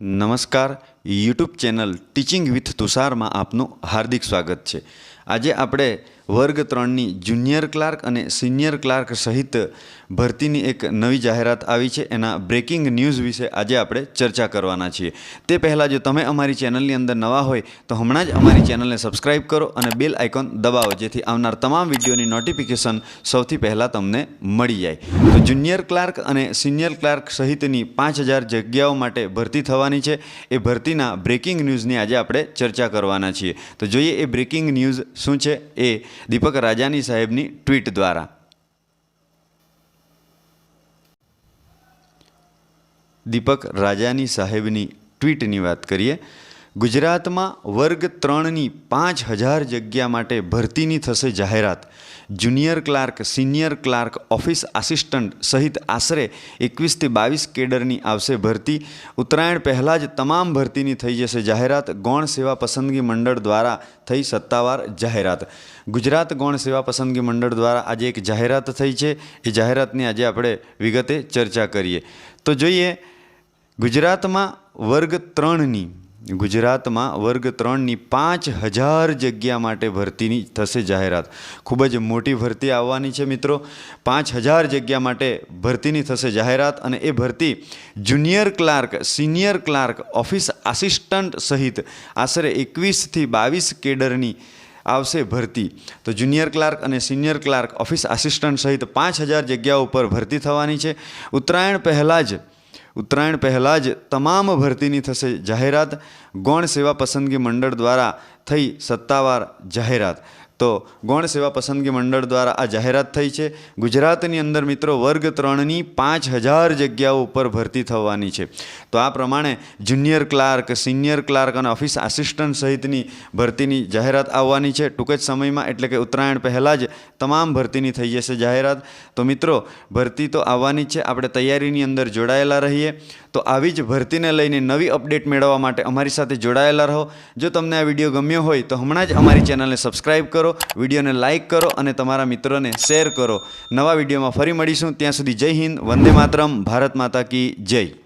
નમસ્કાર. YouTube channel teaching with તુષારમાં આપનું હાર્દિક સ્વાગત છે. આજે આપણે વર્ગ ત્રણની જુનિયર ક્લાર્ક અને સિનિયર ક્લાર્ક સહિત ભરતીની એક નવી જાહેરાત આવી છે. એના બ્રેકિંગ ન્યૂઝ વિશે આજે આપણે ચર્ચા કરવાના છીએ. તે પહેલાં જો તમે અમારી ચેનલની અંદર નવા હોય, તો હમણાં જ અમારી ચેનલને સબસ્ક્રાઇબ કરો અને બેલ આઇકોન દબાવો, જેથી આવનાર તમામ વિડીયોની નોટિફિકેશન સૌથી પહેલાં તમને મળી જાય. તો જુનિયર ક્લાર્ક અને સિનિયર ક્લાર્ક સહિતની પાંચ હજાર જગ્યાઓ માટે ભરતી થવાની છે. એ ભરતીના બ્રેકિંગ ન્યૂઝની આજે આપણે ચર્ચા કરવાના છીએ. તો જોઈએ એ બ્રેકિંગ ન્યૂઝ શું છે? એ દીપક રાજાની સાહેબની ટ્વીટ દ્વારા. દીપક રાજાની સાહેબની ટ્વીટની વાત કરીએ ગુજરાતમાં વર્ગ ત્રણની પાંચ હજાર જગ્યા માટે ભરતીની થશે જાહેરાત. Junior clerk, senior clerk, office assistant સહિત આશરે એકવીસથી બાવીસ કેડરની આવશે ભરતી. ઉત્તરાયણ પહેલાં જ તમામ ભરતીની થઈ જશે જાહેરાત. ગૌણ સેવા પસંદગી મંડળ દ્વારા થઈ સત્તાવાર જાહેરાત. ગુજરાત ગૌણ સેવા પસંદગી મંડળ દ્વારા આજે એક જાહેરાત થઈ છે. એ જાહેરાતની આજે આપણે વિગતે ચર્ચા કરીએ. તો જોઈએ, ગુજરાતમાં વર્ગ ત્રણની ગુજરાતમાં વર્ગ ત્રણની પાંચ હજાર જગ્યા માટે ભરતીની થશે જાહેરાત. ખૂબ જ મોટી ભરતી આવવાની છે મિત્રો. પાંચ હજાર જગ્યા માટે ભરતીની થશે જાહેરાત અને એ ભરતી junior clerk, senior clerk, office assistant સહિત આશરે એકવીસથી બાવીસ કેડરની આવશે ભરતી. તો જુનિયર ક્લાર્ક અને સિનિયર ક્લાર્ક, ઓફિસ આસિસ્ટન્ટ સહિત પાંચ હજાર જગ્યાઓ ઉપર ભરતી થવાની છે. ઉત્તરાયણ પહેલાં જ ઉત્તરાયણ પહેલાં જ તમામ ભરતીની થશે જાહેરાત. ગૌણ સેવા પસંદગી મંડળ દ્વારા થઈ સત્તાવાર જાહેરાત. તો ગૌણ સેવા પસંદગી મંડળ દ્વારા આ જાહેરાત થઈ છે. ગુજરાતની અંદર મિત્રો વર્ગ ત્રણની પાંચ હજાર જગ્યાઓ ઉપર ભરતી થવાની છે. તો આ પ્રમાણે જુનિયર ક્લાર્ક, સિનિયર ક્લાર્ક અને ઓફિસ આસિસ્ટન્ટ સહિતની ભરતીની જાહેરાત આવવાની છે. ટૂંક જ સમયમાં એટલે કે ઉત્તરાયણ પહેલાં જ તમામ ભરતીની થઈ જશે જાહેરાત. તો મિત્રો, ભરતી તો આવવાની છે. આપણે તૈયારીની અંદર જોડાયેલા રહીએ. તો આવી જ ભરતીને લઈને નવી અપડેટ મેળવવા માટે અમારી સાથે જોડાયેલા રહો. જો તમને આ વીડિયો ગમ્યો હોય તો હમણાં જ અમારી ચેનલને સબસ્ક્રાઇબ કરો વિડીયોને લાઇક કરો અને તમારા મિત્રોને શેર કરો. નવા વિડીયોમાં ફરી મળીશું. ત્યાં સુધી જય હિન્દ, વંદે માતરમ, ભારત માતા કી જય.